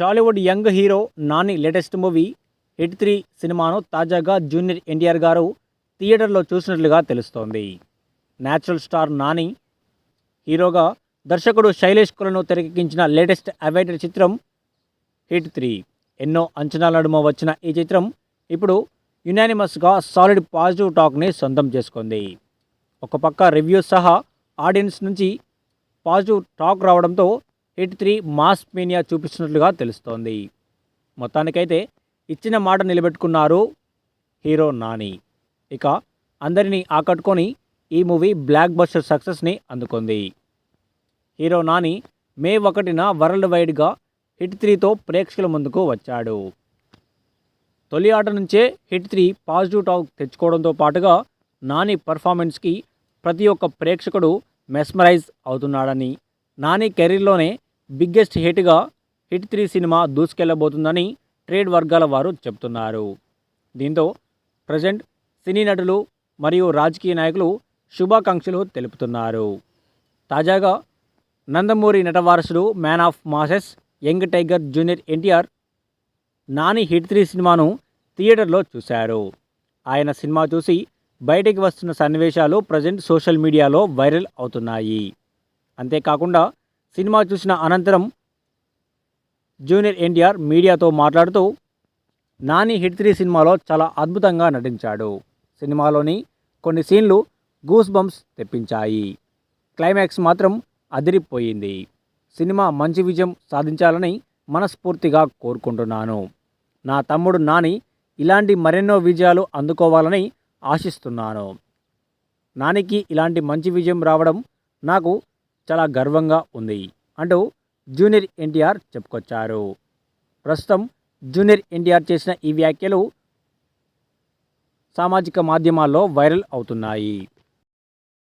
Tollywood young hero Nani latest movie hit three సినిమాను తాజాగా junior NTR గారు థియేటర్లో చూసినట్లుగా తెలుస్తోంది. న్యాచురల్ స్టార్ నాని హీరోగా దర్శకుడు శైలేష్ కులను తెరకెక్కించిన లేటెస్ట్ అవైడెడ్ చిత్రం హిట్ త్రీ. ఎన్నో అంచనాల నడుమ వచ్చిన ఈ చిత్రం ఇప్పుడు యునానిమస్గా సాలిడ్ పాజిటివ్ టాక్ని సొంతం చేసుకుంది. ఒక పక్క రివ్యూ సహా ఆడియన్స్ నుంచి పాజిటివ్ టాక్ రావడంతో హిట్ త్రీ మాస్ మీనియా చూపిస్తున్నట్లుగా తెలుస్తోంది. మొత్తానికైతే ఇచ్చిన మాట నిలబెట్టుకున్నారు హీరో నాని. ఇక అందరినీ ఆకట్టుకొని ఈ మూవీ బ్లాక్ బస్టర్ సక్సెస్ని అందుకుంది. హీరో నాని మే ఒకటిన వరల్డ్ వైడ్గా హిట్ త్రీతో ప్రేక్షకుల ముందుకు వచ్చాడు. తొలి ఆట నుంచే హిట్ త్రీ పాజిటివ్ టాక్ తెచ్చుకోవడంతో పాటుగా నాని పర్ఫార్మెన్స్కి ప్రతి ఒక్క ప్రేక్షకుడు మెస్మరైజ్ అవుతున్నాడని నాని కెరీర్లోనే బిగ్గెస్ట్ హిట్గా హిట్ త్రీ సినిమా దూసుకెళ్ళబోతుందని ట్రేడ్ వర్గాల వారు చెప్తున్నారు దీంతో ప్రజెంట్ సినీ నటులు మరియు రాజకీయ నాయకులు శుభాకాంక్షలు తెలుపుతున్నారు. తాజాగా Nandamuri నటవారసుడు man of masses young tiger junior NTR Nani hit three సినిమాను థియేటర్లో చూశారు. ఆయన సినిమా చూసి బయటికి వస్తున్న సన్నివేశాలు ప్రజెంట్ సోషల్ మీడియాలో వైరల్ అవుతున్నాయి. అంతేకాకుండా సినిమా చూసిన అనంతరం జూనియర్ ఎన్టీఆర్ మీడియాతో మాట్లాడుతూ నాని హిట్ త్రీ సినిమాలో చాలా అద్భుతంగా నటించాడు. సినిమాలోని కొన్ని సీన్లు గూస్ బంప్స్ తెప్పించాయి. క్లైమాక్స్ మాత్రం అదిరిపోయింది. సినిమా మంచి విజయం సాధించాలని మనస్ఫూర్తిగా కోరుకుంటున్నాను. నా తమ్ముడు నాని ఇలాంటి మరెన్నో విజయాలు అందుకోవాలని ఆశిస్తున్నాను. నానికి ఇలాంటి మంచి విజయం రావడం నాకు చాలా గర్వంగా ఉంది. అంటూ జూనియర్ ఎన్టీఆర్ చెప్పుకొచ్చారు. ప్రస్తుతం జూనియర్ ఎన్టీఆర్ చేసిన ఈ వ్యాఖ్యలు సామాజిక మాధ్యమాల్లో వైరల్ అవుతున్నాయి.